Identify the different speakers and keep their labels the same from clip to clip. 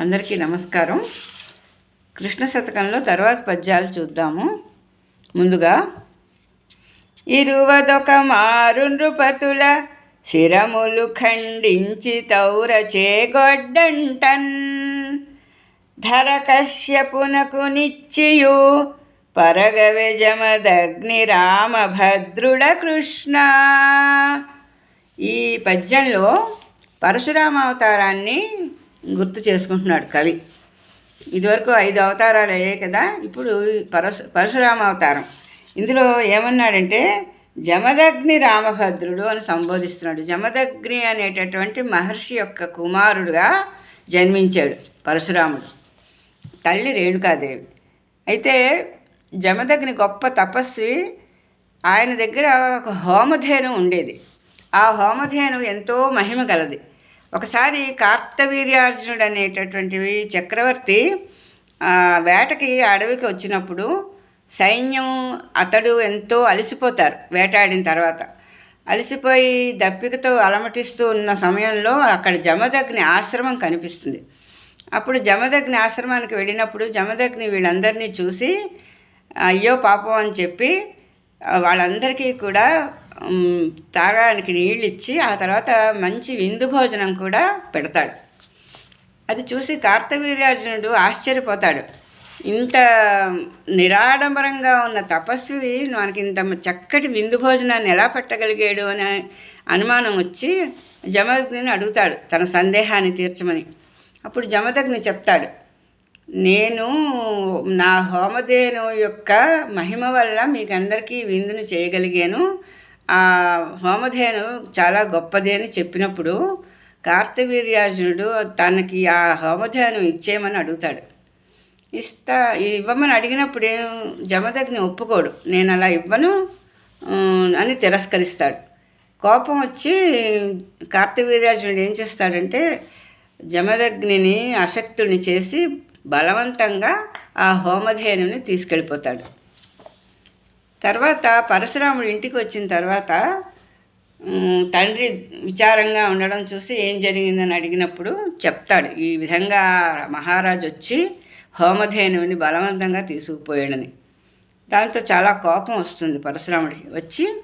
Speaker 1: అందరికీ నమస్కారం. కృష్ణ శతకంలో తర్వాత పద్యాలు చూద్దాము. ముందుగా ఇరువదొక మారు నృపతుల శిరములు ఖండించి తౌర చేగొడ్డంటన్. ధర కశ్యపునకు నిచ్చియు పరగవిజమదగ్ని రామభద్రుడ కృష్ణ. ఈ పద్యంలో పరశురామ అవతారాన్ని గుర్తు చేసుకుంటున్నాడు కవి. ఇదివరకు ఐదు అవతారాలు అయ్యాయి కదా ఇప్పుడు పరశు పరశురామ అవతారం. ఇందులో ఏమన్నాడంటే జమదగ్ని రామభద్రుడు అని సంబోధిస్తున్నాడు. జమదగ్ని అనేటటువంటి మహర్షి యొక్క కుమారుడుగా జన్మించాడు పరశురాముడు తల్లి రేణుకాదేవి. అయితే జమదగ్ని గొప్ప తపస్వి ఆయన దగ్గర ఒక హోమధేను ఉండేది. ఆ హోమధేను ఎంతో మహిమ గలది. ఒకసారి కార్తవీర్యార్జునుడు అనేటటువంటి చక్రవర్తి వేటకి అడవికి వచ్చినప్పుడు సైన్యం అతడు ఎంతో అలసిపోతారు వేటాడిన తర్వాత. అలసిపోయి దప్పికతో అలమటిస్తూ ఉన్న సమయంలో అక్కడ జమదగ్ని ఆశ్రమం కనిపిస్తుంది. అప్పుడు జమదగ్ని ఆశ్రమానికి వెళ్ళినప్పుడు జమదగ్ని వీళ్ళందరినీ చూసి అయ్యో పాపం అని చెప్పి వాళ్ళందరికీ కూడా తాగడానికి నీళ్ళు ఇచ్చి ఆ తర్వాత మంచి విందు భోజనం కూడా పెడతాడు. అది చూసి కార్తవీర్యార్జునుడు ఆశ్చర్యపోతాడు. ఇంత నిరాడంబరంగా ఉన్న తపస్వి మనకి ఇంత చక్కటి విందు భోజనాన్ని ఎలా పెట్టగలిగాడు అనే అనుమానం వచ్చి జమదగ్ని అడుగుతాడు తన సందేహాన్ని తీర్చమని. అప్పుడు జమదగ్ని చెప్తాడు నేను నా హోమధేను యొక్క మహిమ వల్ల మీకు అందరికీ విందును చేయగలిగాను. ఆ హోమధేను చాలా గొప్పది అని చెప్పినప్పుడు కార్తవీర్యార్జునుడు తనకి ఆ హోమధేను ఇచ్చేయమని అడుగుతాడు. ఇస్తా ఇవ్వమని అడిగినప్పుడు ఏం జమదగ్ని ఒప్పుకోడు. నేను అలా ఇవ్వను అని తిరస్కరిస్తాడు. కోపం వచ్చి కార్తవీర్యార్జునుడు ఏం చేస్తాడంటే జమదగ్నిని అశక్తుడిని చేసి బలవంతంగా ఆ హోమధేనుని తీసుకెళ్ళిపోతాడు. తర్వాత పరశురాముడు ఇంటికి వచ్చిన తర్వాత తండ్రి విచారంగా ఉండడం చూసి ఏం జరిగిందని అడిగినప్పుడు చెప్తాడు ఈ విధంగా మహారాజు వచ్చి హోమధేనుని బలవంతంగా తీసుకుపోయాడని. దాంతో చాలా కోపం వస్తుంది పరశురాముడికి. వచ్చి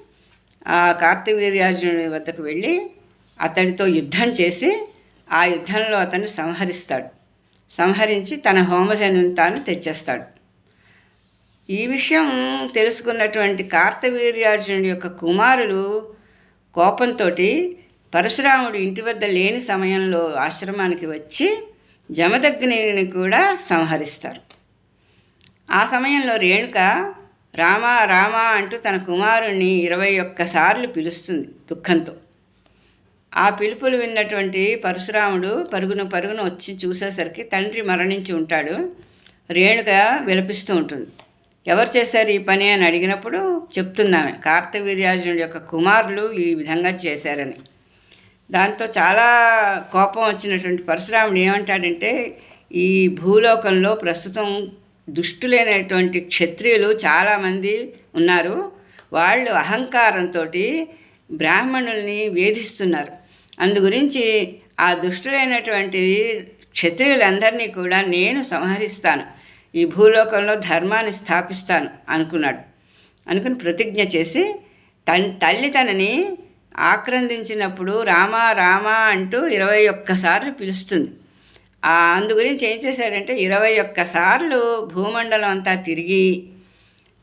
Speaker 1: ఆ కార్తవీర్యార్జునుడి వద్దకు వెళ్ళి అతడితో యుద్ధం చేసి ఆ యుద్ధంలో అతన్ని సంహరిస్తాడు. సంహరించి తన హోమధేనుని తాను తెచ్చేస్తాడు. ఈ విషయం తెలుసుకున్నటువంటి కార్తవీర్యార్జునుడి యొక్క కుమారులు కోపంతో పరశురాముడు ఇంటి వద్ద లేని సమయంలో ఆశ్రమానికి వచ్చి జమదగ్నిని కూడా సంహరిస్తారు. ఆ సమయంలో రేణుక రామ రామ అంటూ తన కుమారుణ్ణి ఇరవై ఒక్కసార్లు పిలుస్తుంది దుఃఖంతో. ఆ పిలుపులు విన్నటువంటి పరశురాముడు పరుగున పరుగున వచ్చి చూసేసరికి తండ్రి మరణించి ఉంటాడు. రేణుక విలపిస్తూ ఉంటుంది. ఎవరు చేశారు ఈ పని అని అడిగినప్పుడు చెప్తున్నామే. కార్తవీర్యార్జునుడి యొక్క కుమారులు ఈ విధంగా చేశారని. దాంతో చాలా కోపం వచ్చినటువంటి పరశురాముడు ఏమంటాడంటే ఈ భూలోకంలో ప్రస్తుతం దుష్టులైనటువంటి క్షత్రియులు చాలామంది ఉన్నారు. వాళ్ళు అహంకారంతో బ్రాహ్మణుల్ని వేధిస్తున్నారు. అందు గురించి ఆ దుష్టులైనటువంటి క్షత్రియులందరినీ కూడా నేను సంహరిస్తాను. ఈ భూలోకంలో ధర్మాన్ని స్థాపిస్తాను అనుకున్నాడు. అనుకుని ప్రతిజ్ఞ చేసి తన్ తల్లి తనని ఆక్రందించినప్పుడు రామా రామా అంటూ ఇరవై ఒక్కసార్లు పిలుస్తుంది. ఆ అందు గురించి ఏం చేశాడంటే ఇరవై ఒక్కసార్లు భూమండలం అంతా తిరిగి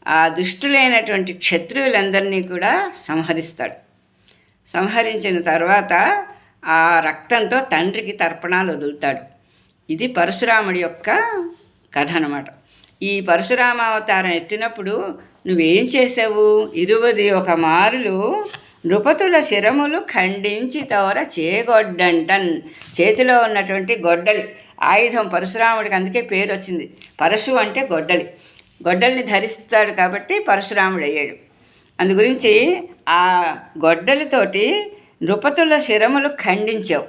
Speaker 1: ఆ దుష్టులైనటువంటి క్షత్రియులందరినీ కూడా సంహరిస్తాడు. సంహరించిన తర్వాత ఆ రక్తంతో తండ్రికి తర్పణాలు వదులుతాడు. ఇది పరశురాముడి యొక్క కథ అనమాట ఈ పరశురామ అవతారం ఎత్తినప్పుడు నువ్వేం చేసావు? ఇరువది ఒక మారులు నృపతుల శిరములు ఖండించి తవర చేగొడ్డంటన్. చేతిలో ఉన్నటువంటి గొడ్డలి. ఆయుధం పరశురాముడికి అందుకే పేరు వచ్చింది. పరశు అంటే గొడ్డలి. గొడ్డలిని ధరిస్తాడు కాబట్టి పరశురాముడు అయ్యాడు. అందు గురించి ఆ గొడ్డలితోటి నృపతుల శిరములు ఖండించావు.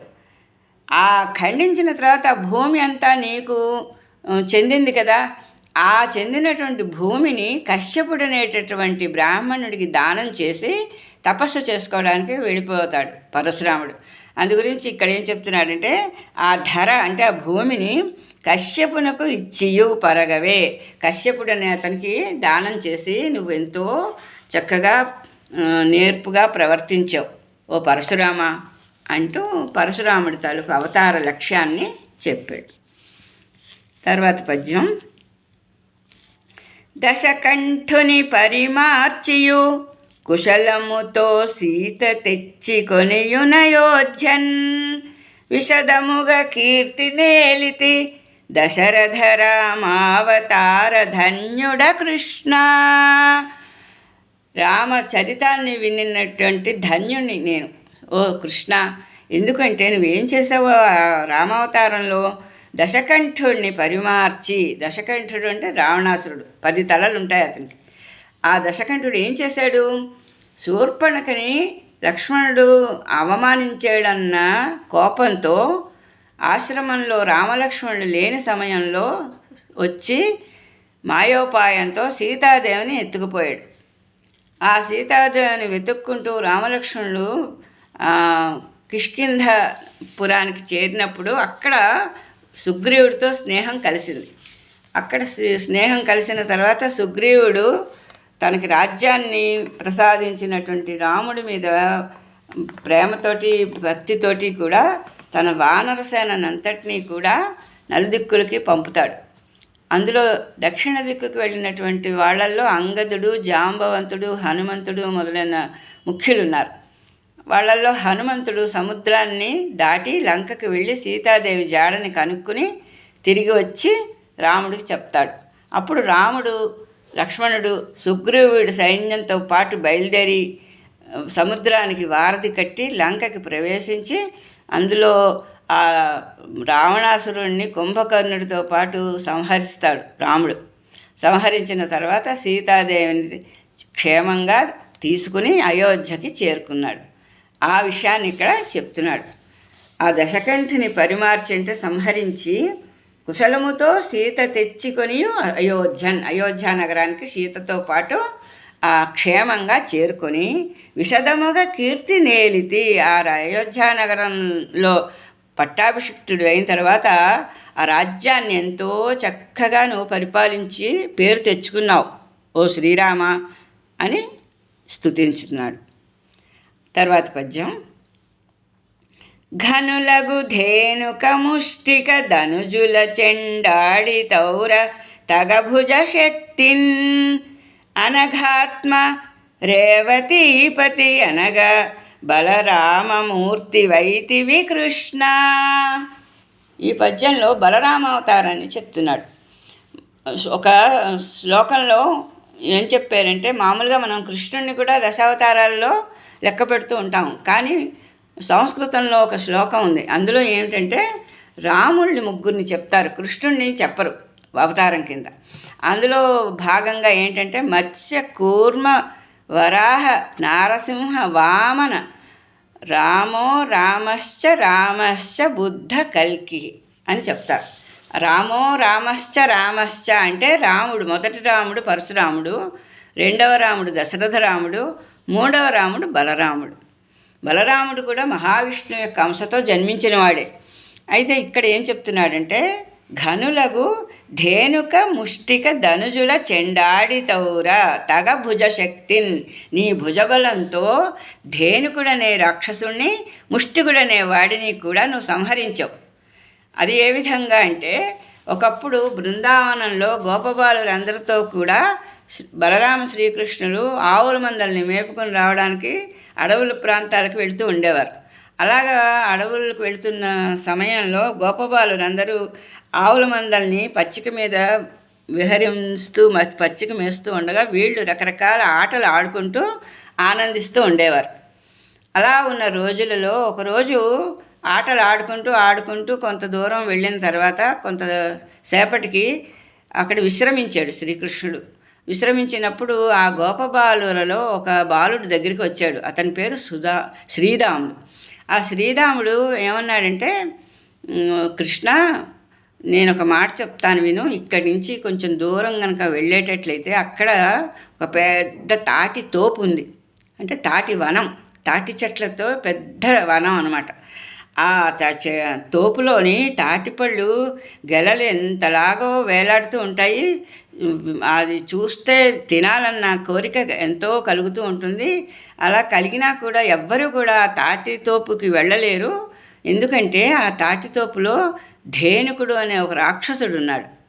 Speaker 1: ఆ ఖండించిన తర్వాత భూమి అంతా నీకు చెందింది కదా. ఆ చెందినటువంటి భూమిని కశ్యపుడు అనేటటువంటి బ్రాహ్మణుడికి దానం చేసి తపస్సు చేసుకోవడానికి వెళ్ళిపోతాడు పరశురాముడు. అందు గురించి ఇక్కడ ఏం చెప్తున్నాడంటే ఆ ధర అంటే ఆ భూమిని కశ్యపునకు ఇచ్చియు పరగవే. కశ్యపుడు అనే అతనికి దానం చేసి నువ్వు ఎంతో చక్కగా నేర్పుగా ప్రవర్తించావు. ఓ పరశురామ అంటూ పరశురాముడి తాలూకు అవతార లక్ష్యాన్ని చెప్పాడు. తర్వాత పద్యం. దశకంఠుని పరిమార్చియు కుశలముతో సీత తెచ్చి కొనియునయోధ్యన్ విషదముగ కీర్తి నేలితి దశరథరామావతార ధన్యుడ కృష్ణ. రామచరితాన్ని వినినటువంటి ధన్యుని నేను. ఓ కృష్ణ ఎందుకంటే నువ్వేం చేసావో రామావతారంలో దశకంఠుడిని పరిమార్చి దశకంఠుడు అంటే రావణాసురుడు పది తలలు ఉంటాయి అతనికి. ఆ దశకంఠుడు ఏం చేశాడు? శూర్పణకని లక్ష్మణుడు అవమానించాడన్న కోపంతో ఆశ్రమంలో రామలక్ష్మణుడు లేని సమయంలో వచ్చి మాయోపాయంతో సీతాదేవిని ఎత్తుకుపోయాడు. ఆ సీతాదేవిని వెతుక్కుంటూ రామలక్ష్మణుడు కిష్కింధ పురానికి చేరినప్పుడు అక్కడ సుగ్రీవుడితో స్నేహం కలిసింది. అక్కడ స్నేహం కలిసిన తర్వాత సుగ్రీవుడు తనకి రాజ్యాన్ని ప్రసాదించినటువంటి రాముడి మీద ప్రేమతోటి భక్తితోటి కూడా తన వానరసేనంతటినీ కూడా నలుదిక్కులకి పంపుతాడు. అందులో దక్షిణ దిక్కుకు వెళ్ళినటువంటి వాళ్ళల్లో అంగదుడు జాంబవంతుడు హనుమంతుడు మొదలైన ముఖ్యులు ఉన్నారు వాళ్ళల్లో హనుమంతుడు సముద్రాన్ని దాటి లంకకి వెళ్ళి సీతాదేవి జాడని కనుక్కుని తిరిగి వచ్చి రాముడికి చెప్తాడు. అప్పుడు రాముడు లక్ష్మణుడు సుగ్రీవుడి సైన్యంతో పాటు బయలుదేరి సముద్రానికి వారధి కట్టి లంకకి ప్రవేశించి అందులో ఆ రావణాసురుణ్ణి కుంభకర్ణుడితో పాటు సంహరిస్తాడు రాముడు. సంహరించిన తర్వాత సీతాదేవిని క్షేమంగా తీసుకుని అయోధ్యకి చేరుకున్నాడు. ఆ విషయాన్ని ఇక్కడ చెప్తున్నాడు. ఆ దశకంఠిని పరిమార్చింటే సంహరించి కుశలముతో సీత తెచ్చుకొని అయోధ్యన్ అయోధ్య నగరానికి సీతతో పాటు ఆ క్షేమంగా చేరుకొని విషదముగా కీర్తి నేలితి ఆ అయోధ్య నగరంలో పట్టాభిషిక్తుడు అయిన తర్వాత ఆ రాజ్యాన్ని ఎంతో చక్కగా నువ్వు పరిపాలించి పేరు తెచ్చుకున్నావు. ఓ శ్రీరామ అని స్థుతించుతున్నాడు తర్వాత పద్యం. ఘనులగు ధేనుక ముష్టిక ధనుజుల చెండాడి తౌర తగభుజ శక్తిన్ అనఘాత్మ రేవతీపతి అనగా బలరామమూర్తి వైతివి కృష్ణ. ఈ పద్యంలో బలరామ అవతారాన్ని చెప్తున్నాడు. ఒక శ్లోకంలో ఏం చెప్పారంటే మామూలుగా మనం కృష్ణుడిని కూడా దశావతారాల్లో లెక్క పెడుతూ ఉంటాం కానీ సంస్కృతంలో ఒక శ్లోకం ఉంది. అందులో ఏమిటంటే రాముడిని ముగ్గురిని చెప్తారు. కృష్ణుడిని చెప్పరు అవతారం కింద. అందులో భాగంగా ఏంటంటే మత్స్య కూర్మ వరాహ నారసింహ వామన రామో రామశ్చ రామశ్చ బుద్ధ కల్కి అని చెప్తారు. రామో రామశ్చ రామశ్చ అంటే రాముడు మొదటి రాముడు పరశురాముడు రెండవ రాముడు దశరథ రాముడు మూడవ రాముడు బలరాముడు. బలరాముడు కూడా మహావిష్ణు యొక్క అంశతో జన్మించినవాడే అయితే ఇక్కడ ఏం చెప్తున్నాడంటే ఘనులగు ధేనుక ముష్టిక ధనుజుల చెండాడి తౌర తగ భుజ శక్తిన్. నీ భుజబలంతో ధేనుకుడనే రాక్షసుణ్ణి ముష్టికుడనే వాడిని కూడా నువ్వు సంహరించవు. అది ఏ విధంగా అంటే ఒకప్పుడు బృందావనంలో గోపబాలులందరితో కూడా బలరామ శ్రీకృష్ణులు ఆవుల మందల్ని మేపుకొని రావడానికి అడవుల ప్రాంతాలకు వెళుతూ ఉండేవారు. అలాగా అడవులకు వెళుతున్న సమయంలో అందరూ ఆవుల మందల్ని పచ్చిక మీద విహరిస్తూ పచ్చిక మేస్తూ ఉండగా వీళ్ళు రకరకాల ఆటలు ఆడుకుంటూ ఆనందిస్తూ ఉండేవారు. అలా ఉన్న రోజులలో ఒకరోజు ఆటలు ఆడుకుంటూ ఆడుకుంటూ కొంత దూరం వెళ్ళిన తర్వాత కొంత సేపటికి అక్కడ విశ్రమించాడు శ్రీకృష్ణుడు. విశ్రమించినప్పుడు ఆ గోపబాలులలో ఒక బాలుడు దగ్గరికి వచ్చాడు. అతని పేరు సుధా శ్రీరాముడు. ఆ శ్రీరాముడు ఏమన్నాడంటే కృష్ణ నేను ఒక మాట చెప్తాను విను. ఇక్కడి నుంచి కొంచెం దూరం కనుక వెళ్ళేటట్లయితే అక్కడ ఒక పెద్ద తాటి తోపు ఉంది. అంటే తాటి వనం. తాటి చెట్లతో పెద్ద వనం అనమాట ఆ తోపులోని తాటిపళ్ళు గెలలు ఎంతలాగో వేలాడుతూ ఉంటాయి. అది చూస్తే తినాలన్న కోరిక ఎంతో కలుగుతూ ఉంటుంది. అలా కలిగినా కూడా ఎవ్వరూ కూడా తాటి తోపుకి వెళ్ళలేరు. ఎందుకంటే ఆ తాటి తోపులో ధేనుకుడు అనే ఒక రాక్షసుడు ఉన్నాడు.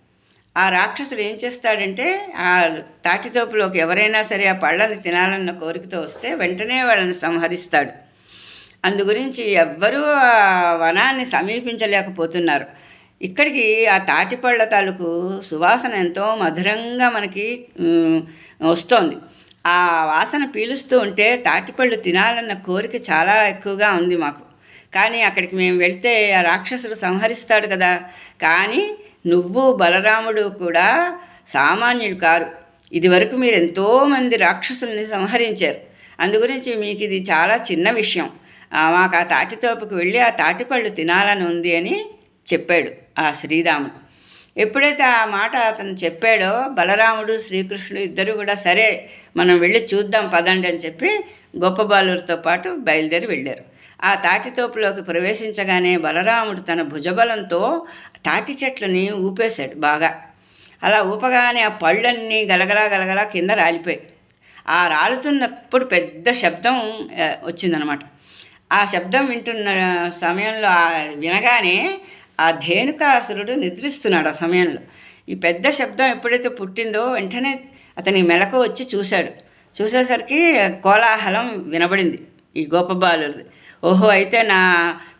Speaker 1: ఆ రాక్షసుడు ఏం చేస్తాడంటే ఆ తాటితోపులోకి ఎవరైనా సరే ఆ పళ్ళని తినాలన్న కోరికతో వస్తే వెంటనే వాళ్ళని సంహరిస్తాడు. అందు గురించి ఎవ్వరూ ఆ వనాన్ని సమీపించలేకపోతున్నారు. ఇక్కడికి ఆ తాటిపళ్ళ తాలూకు సువాసన ఎంతో మధురంగా మనకి వస్తోంది. ఆ వాసన పీలుస్తూ ఉంటే తాటిపళ్ళు తినాలన్న కోరిక చాలా ఎక్కువగా ఉంది మాకు. కానీ అక్కడికి మేము వెళ్తే ఆ రాక్షసుడు సంహరిస్తాడు కదా. కానీ నువ్వు బలరాముడు కూడా సామాన్యుడు కారు. ఇదివరకు మీరు ఎంతోమంది రాక్షసుల్ని సంహరించారు. అందుగురించి మీకు ఇది చాలా చిన్న విషయం. మాకు ఆ తాటితోపుకు వెళ్ళి ఆ తాటిపళ్ళు తినాలని ఉంది అని చెప్పాడు. ఆ శ్రీరాముడు. ఎప్పుడైతే ఆ మాట అతను చెప్పాడో బలరాముడు శ్రీకృష్ణుడు ఇద్దరు కూడా సరే మనం వెళ్ళి చూద్దాం పదండి అని చెప్పి గొప్ప బాలురితో పాటు బయలుదేరి వెళ్ళారు. ఆ తాటితోపులోకి ప్రవేశించగానే బలరాముడు తన భుజబలంతో తాటి చెట్లని ఊపేశాడు బాగా. అలా ఊపగానే ఆ పళ్ళన్నీ గలగలా గలగలా కింద రాలిపోయాయి. ఆ రాలుతున్నప్పుడు పెద్ద శబ్దం వచ్చిందనమాట ఆ శబ్దం వింటున్న సమయంలో వినగానే ఆ ధేనుకాసురుడు నిద్రిస్తున్నాడు ఆ సమయంలో. ఈ పెద్ద శబ్దం ఎప్పుడైతే పుట్టిందో వెంటనే అతని మెలకు వచ్చి చూశాడు. చూసేసరికి కోలాహలం వినబడింది ఈ గోపబాలు ఓహో అయితే నా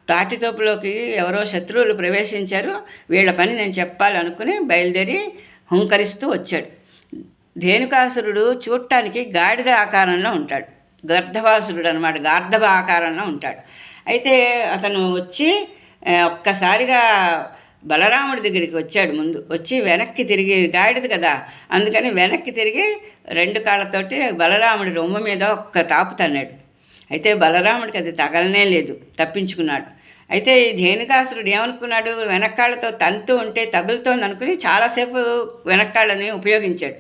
Speaker 1: తాటితోపులోకి ఎవరో శత్రువులు ప్రవేశించారు. వీళ్ళ పని నేను చెప్పాలనుకుని బయలుదేరి హుంకరిస్తూ వచ్చాడు. ధేనుకాసురుడు చూడటానికి గాడిద ఆకారంలో ఉంటాడు. గర్ధవాసురుడు అనమాట గార్ధవ ఆకారంలో ఉంటాడు. అయితే అతను వచ్చి ఒక్కసారిగా బలరాముడి దగ్గరికి వచ్చాడు ముందు. వచ్చి వెనక్కి తిరిగి గాడిది కదా అందుకని వెనక్కి తిరిగి రెండు కాళ్ళతోటి బలరాముడి రొమ్ము మీద ఒక్క తాపు తన్నాడు. అయితే బలరాముడికి అది తగలనే లేదు తప్పించుకున్నాడు. అయితే ఈ ధేనుకాసురుడు ఏమనుకున్నాడు? వెనక్కాళ్ళతో తంతు ఉంటే తగులుతోంది అనుకుని చాలాసేపు వెనక్కాళ్ళని ఉపయోగించాడు.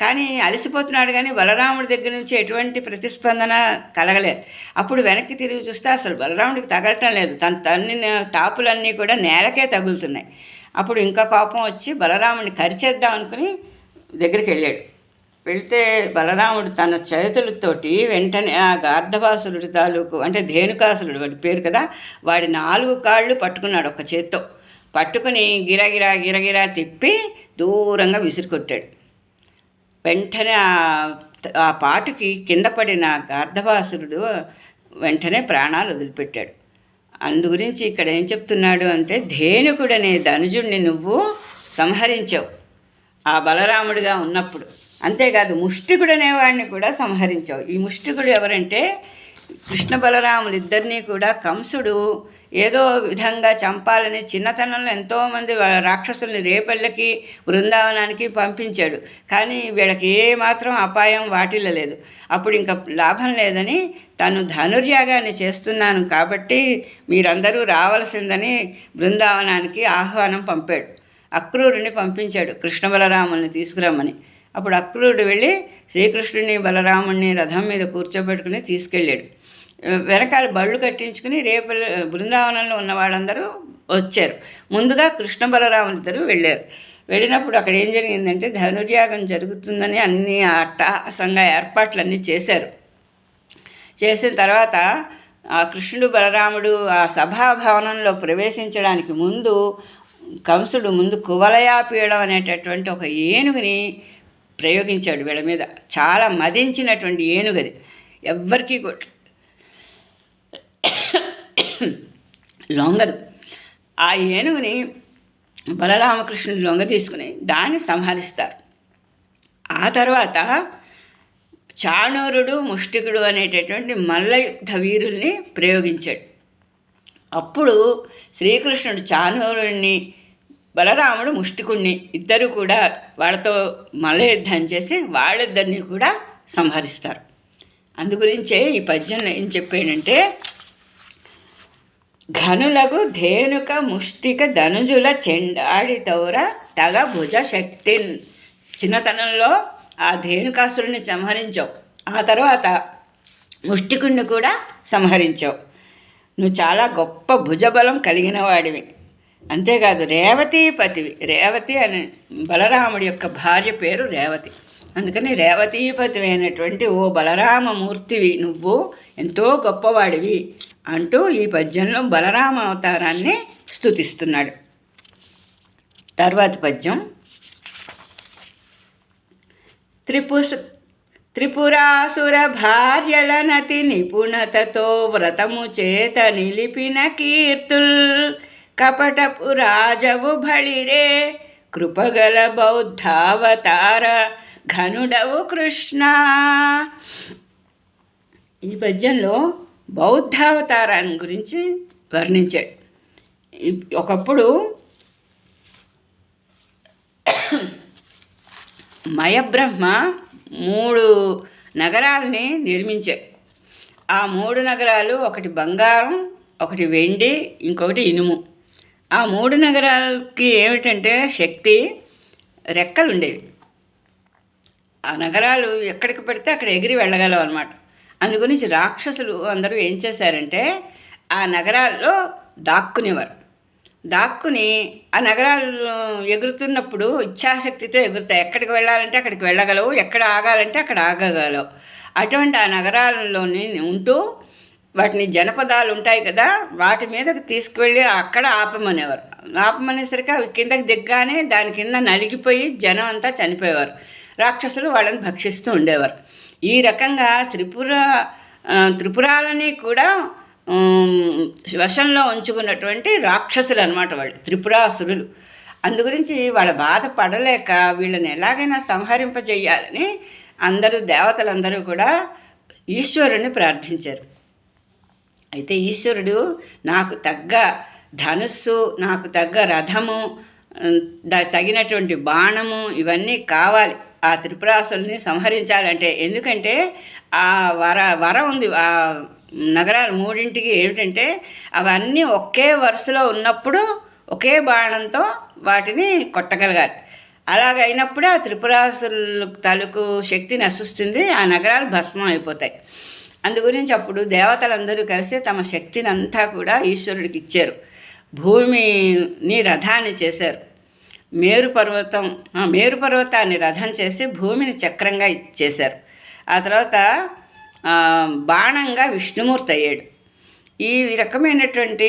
Speaker 1: కానీ అలసిపోతున్నాడు కానీ బలరాముడి దగ్గర నుంచి ఎటువంటి ప్రతిస్పందన కలగలేదు. అప్పుడు వెనక్కి తిరిగి చూస్తే అసలు బలరాముడికి తగలటం లేదు. తన తన్ని తాపులన్నీ కూడా నేలకే తగులుతున్నాయి. అప్పుడు ఇంకా కోపం వచ్చి బలరాముడిని కరిచేద్దాం అనుకుని దగ్గరికి వెళ్ళాడు. వెళితే బలరాముడు తన చేతులతోటి వెంటనే ఆ గార్ధవాసురుడి తాలూకు అంటే ధేనుకాసురుడు వాడి పేరు కదా వాడి నాలుగు కాళ్ళు పట్టుకున్నాడు ఒక చేత్తో. పట్టుకుని గిరగిరా గిరగిరా తిప్పి దూరంగా విసిరికొట్టాడు. వెంటనే ఆ- ఆ పాటుకి కింద పడిన గార్ధవాసురుడు వెంటనే ప్రాణాలు వదిలిపెట్టాడు. అందు గురించి ఇక్కడ ఏం చెప్తున్నాడు అంటే ధేనుకుడనే ధనుజుడిని నువ్వు సంహరించావు. ఆ బలరాముడిగా ఉన్నప్పుడు. అంతేకాదు ముష్టికుడనే వాడిని కూడా సంహరించావు. ఈ ముష్టికుడు ఎవరంటే కృష్ణ బలరాములు ఇద్దరినీ కూడా కంసుడు ఏదో విధంగా చంపాలని చిన్నతనంలో ఎంతోమంది రాక్షసుల్ని రేపల్లకి బృందావనానికి పంపించాడు. కానీ వీళ్ళకి ఏమాత్రం అపాయం వాటిల్లలేదు అప్పుడు ఇంకా లాభం లేదని తను ధనుర్యాగాన్ని చేస్తున్నాను కాబట్టి మీరందరూ రావాల్సిందని బృందావనానికి ఆహ్వానం పంపాడు. అక్రూరుని పంపించాడు కృష్ణ బలరాముల్ని తీసుకురమ్మని. అప్పుడు అక్రూరుడు వెళ్ళి శ్రీకృష్ణుని బలరాముడిని రథం మీద కూర్చోబెట్టుకుని తీసుకెళ్ళాడు. వెనకాల బళ్ళు కట్టించుకుని రేపు బృందావనంలో ఉన్న వాళ్ళందరూ వచ్చారు. ముందుగా కృష్ణ బలరాములిద్దరూ ఇద్దరు వెళ్ళారు. వెళ్ళినప్పుడు అక్కడ ఏం జరిగిందంటే ధనుర్యాగం జరుగుతుందని అన్ని అట్టహాసంగా ఏర్పాట్లన్నీ చేశారు. చేసిన తర్వాత ఆ కృష్ణుడు బలరాముడు ఆ సభాభవనంలో ప్రవేశించడానికి ముందు కంసుడు ముందు కువలయాపీయడం అనేటటువంటి ఒక ఏనుగుని ప్రయోగించాడు వీళ్ళ మీద. చాలా మదించినటువంటి ఏనుగది. ఎవ్వరికీ కూడా లొంగదు. ఆ ఏనుగుని బలరామకృష్ణుడు లొంగ తీసుకుని దాన్ని సంహరిస్తారు. ఆ తర్వాత చాణూరుడు ముష్టికుడు అనేటటువంటి మల్లయుద్ధ వీరుల్ని ప్రయోగించాడు. అప్పుడు శ్రీకృష్ణుడు చాణూరుణ్ణి బలరాముడు ముష్టికుణ్ణి ఇద్దరు కూడా వాళ్ళతో మల్లయుద్ధం చేసి వాళ్ళిద్దరిని కూడా సంహరిస్తారు. అందుగురించే ఈ పద్యంలో ఏం చెప్పాడంటే ఘనులకు ధేనుక ముష్టిక ధనుజుల చెండాడి తౌర తగ భుజ శక్తిన్. చిన్నతనంలో ఆ ధేనుకాసురుని సంహరించావు. ఆ తర్వాత ముష్టికుణ్ణి కూడా సంహరించావు. నువ్వు చాలా గొప్ప భుజబలం కలిగిన వాడివి అంతేకాదు రేవతీపతివి. రేవతి అని బలరాముడి యొక్క భార్య పేరు రేవతి. అందుకని రేవతీపతి అయినటువంటి ఓ బలరామమూర్తివి నువ్వు ఎంతో గొప్పవాడివి అంటూ ఈ పద్యంలో బలరామ అవతారాన్ని స్థుతిస్తున్నాడు తర్వాతి పద్యం. త్రిపుస త్రిపురాసుర భార్యల నతి నిపుణతతో వ్రతము చేత నిలిపిన కీర్తుల్ కపటపు రాజవు బళిరే కృపగల బౌద్ధావతార ఘనుడవు కృష్ణ. ఈ పద్యంలో బౌద్ధావతారాన్ని గురించి వర్ణించాడు. ఒకప్పుడు మయబ్రహ్మ మూడు నగరాలని నిర్మించాడు. ఆ మూడు నగరాలు ఒకటి బంగారం ఒకటి వెండి ఇంకొకటి ఇనుము. ఆ మూడు నగరాలకి ఏమిటంటే శక్తి రెక్కలు ఉండేవి ఆ నగరాలు ఎక్కడికి పెడితే అక్కడ ఎగిరి వెళ్ళగలవు అనమాట అందు గురించి రాక్షసులు అందరూ ఏం చేశారంటే ఆ నగరాల్లో దాక్కునేవారు. దాక్కుని ఆ నగరాలు ఎగురుతున్నప్పుడు ఇచ్ఛాశక్తితో ఎగురుతాయి. ఎక్కడికి వెళ్ళాలంటే అక్కడికి వెళ్ళగలవు ఎక్కడ ఆగాలంటే అక్కడ ఆగగలవు. అటువంటి ఆ నగరాల్లోని ఉంటూ వాటిని జనపదాలు ఉంటాయి కదా వాటి మీదకి తీసుకువెళ్ళి అక్కడ ఆపమనేవారు. ఆపమనేసరికి అవి కిందకి దిగ్గానే దాని కింద నలిగిపోయి జనం అంతా చనిపోయేవారు. రాక్షసులు వాళ్ళని భక్షిస్తూ ఉండేవారు. ఈ రకంగా త్రిపుర త్రిపురాలని కూడా వశంలో ఉంచుకున్నటువంటి రాక్షసులు అనమాట వాళ్ళు త్రిపురాసురులు. అందు గురించి వాళ్ళ బాధ పడలేక వీళ్ళని ఎలాగైనా సంహరింపజేయాలని అందరూ దేవతలందరూ కూడా ఈశ్వరుని ప్రార్థించారు. అయితే ఈశ్వరుడు నాకు తగ్గ ధనుస్సు నాకు తగ్గ రథము తగినటువంటి బాణము ఇవన్నీ కావాలి. ఆ త్రిపురాసుల్ని సంహరించాలంటే. ఎందుకంటే ఆ వర వర ఉంది ఆ నగరాలు మూడింటికి ఏమిటంటే అవన్నీ ఒకే వరుసలో ఉన్నప్పుడు ఒకే బాణంతో వాటిని కొట్టగలగాలి. అలాగ అయినప్పుడే ఆ త్రిపురాసుల తాలూకు శక్తి నశిస్తుంది ఆ నగరాలు భస్మం అయిపోతాయి. అందు గురించి అప్పుడు దేవతలందరూ కలిసి తమ శక్తిని అంతా కూడా ఈశ్వరుడికి ఇచ్చారు. భూమిని రథాన్ని చేశారు. మేరు పర్వతం మేరు పర్వతాన్ని రథం చేసి భూమిని చక్రంగా ఇచ్చేశారు. ఆ తర్వాత బాణంగా విష్ణుమూర్తి అయ్యాడు. ఈ రకమైనటువంటి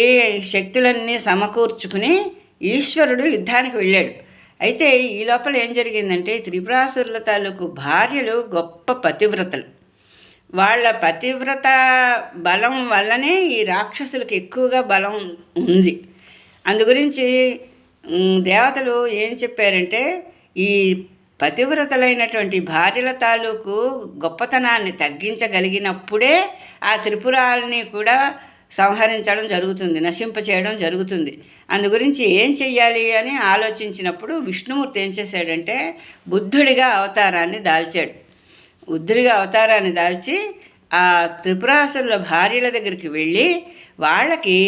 Speaker 1: శక్తులన్నీ సమకూర్చుకుని ఈశ్వరుడు యుద్ధానికి వెళ్ళాడు. అయితే ఈ లోపల ఏం జరిగిందంటే త్రిపురాసురుల తాలూకు భార్యలు గొప్ప పతివ్రతలు. వాళ్ళ పతివ్రత బలం వల్లనే ఈ రాక్షసులకు ఎక్కువగా బలం ఉంది. అందు గురించి దేవతలు ఏం చెప్పారంటే ఈ పతివ్రతలైనటువంటి భార్యల తాలూకు గొప్పతనాన్ని తగ్గించగలిగినప్పుడే ఆ త్రిపురాలని కూడా సంహరించడం జరుగుతుంది నశింపచేయడం జరుగుతుంది. అందు గురించి ఏం చెయ్యాలి అని ఆలోచించినప్పుడు విష్ణుమూర్తి ఏం చేశాడంటే బుద్ధుడిగా అవతారాన్ని దాల్చాడు. బుద్ధుడిగా అవతారాన్ని దాల్చి ఆ త్రిపురాసుల భార్యల దగ్గరికి వెళ్ళి వాళ్ళకి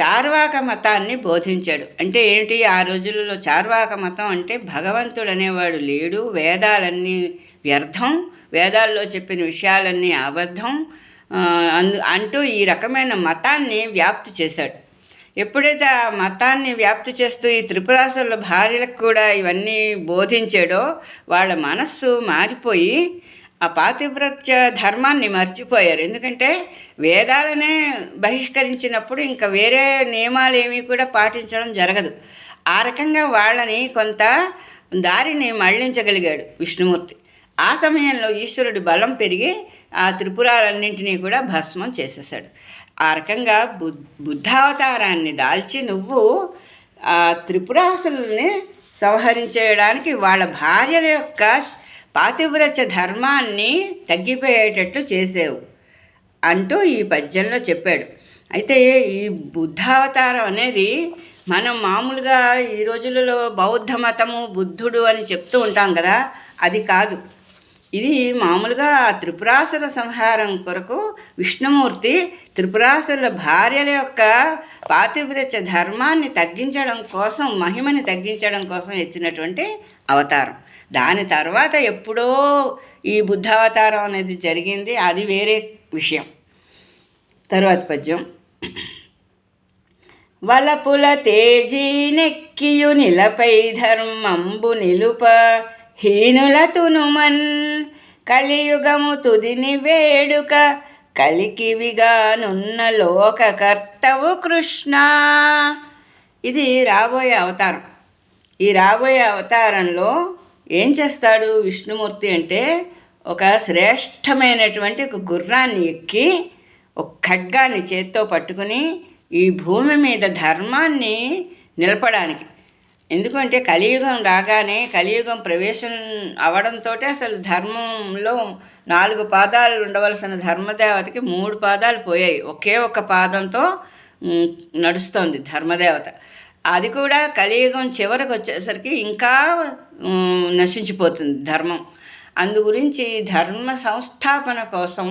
Speaker 1: చార్వాక మతాన్ని బోధించాడు. అంటే ఏంటి? ఆ రోజులలో చార్వాక మతం అంటే భగవంతుడు అనేవాడు లేడు. వేదాలన్నీ వ్యర్థం. వేదాల్లో చెప్పిన విషయాలన్నీ అబద్ధం. అందు అంటూ ఈ రకమైన మతాన్ని వ్యాప్తి చేశాడు. ఎప్పుడైతే ఆ మతాన్ని వ్యాప్తి చేస్తూ ఈ త్రిపురాసుల భార్యలకు కూడా ఇవన్నీ బోధించాడో వాళ్ళ మనస్సు మారిపోయి ఆ పాతివ్రత్య ధర్మాన్ని మర్చిపోయారు. ఎందుకంటే వేదాలనే బహిష్కరించినప్పుడు ఇంకా వేరే నియమాలు ఏమీ కూడా పాటించడం జరగదు. ఆ రకంగా వాళ్ళని కొంత దారిని మళ్ళించగలిగాడు విష్ణుమూర్తి. ఆ సమయంలో ఈశ్వరుడి బలం పెరిగి ఆ త్రిపురాలన్నింటినీ కూడా భస్మం చేసేసాడు ఆ రకంగా బు బుద్ధావతారాన్ని దాల్చి నువ్వు ఆ త్రిపురాసుల్ని సంహరించేయడానికి వాళ్ళ భార్యల యొక్క పాతివ్రత్య ధర్మాన్ని తగ్గిపోయేటట్టు చేసేవు అంటూ ఈ పద్యంలో చెప్పాడు. అయితే ఈ బుద్ధావతారం అనేది మనం మామూలుగా ఈ రోజులలో బౌద్ధ మతము బుద్ధుడు అని చెప్తూ ఉంటాం కదా అది కాదు. ఇది మామూలుగా త్రిపురాసుర సంహారం కొరకు విష్ణుమూర్తి త్రిపురాసురుల భార్యల యొక్క పాతివ్రత్య ధర్మాన్ని తగ్గించడం కోసం మహిమని తగ్గించడం కోసం ఎత్తినటువంటి అవతారం. దాని తర్వాత ఎప్పుడో ఈ బుద్ధావతారం అనేది జరిగింది. అది వేరే విషయం. తరువాత పద్యం. వలపుల తేజీ నెక్కియు నిలపై ధర్మంబు నిలుప హీనులతునుమన్ కలియుగము తుదిని వేడుక కలికివిగానున్న లోకకర్తవు కృష్ణ. ఇది రాబోయే అవతారం. ఈ రాబోయే అవతారంలో ఏం చేస్తాడు విష్ణుమూర్తి అంటే ఒక శ్రేష్టమైనటువంటి ఒక గుర్రాన్ని ఎక్కి ఒక ఖడ్గాన్ని చేత్తో పట్టుకుని ఈ భూమి మీద ధర్మాన్ని నిలపడానికి. ఎందుకంటే కలియుగం రాగానే కలియుగం ప్రవేశం అవడంతో అసలు ధర్మంలో నాలుగు పాదాలు ఉండవలసిన ధర్మదేవతకి మూడు పాదాలు పోయాయి. ఒకే ఒక్క పాదంతో నడుస్తోంది ధర్మదేవత. అది కూడా కలియుగం చివరికి వచ్చేసరికి ఇంకా నశించిపోతుంది ధర్మం. అందు గురించి ధర్మ సంస్థాపన కోసం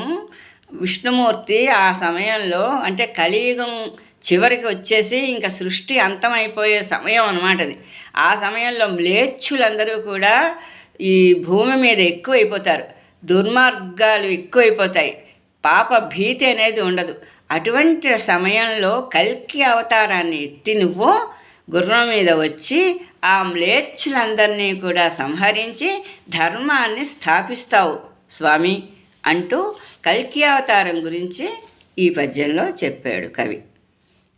Speaker 1: విష్ణుమూర్తి ఆ సమయంలో అంటే కలియుగం చివరికి వచ్చేసి ఇంకా సృష్టి అంతమైపోయే సమయం అనమాట అది. ఆ సమయంలో మ్లేచ్చులందరూ కూడా ఈ భూమి మీద ఎక్కువైపోతారు. దుర్మార్గాలు ఎక్కువైపోతాయి. పాప భీతి అనేది ఉండదు. అటువంటి సమయంలో కల్కి అవతారాన్ని ఎత్తి నువ్వు గుర్రం మీద వచ్చి ఆ మ్లేచ్చులందరినీ కూడా సంహరించి ధర్మాన్ని స్థాపిస్తావు స్వామి అంటూ కల్కి అవతారం గురించి ఈ పద్యంలో చెప్పాడు కవి.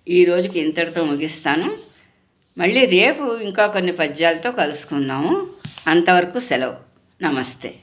Speaker 1: ఈ రోజుకి ఇంతటితో ముగిస్తాను. మళ్ళీ రేపు ఇంకా కొన్ని పద్యాలతో కలుసుకుందాము. అంతవరకు సెలవు. నమస్తే.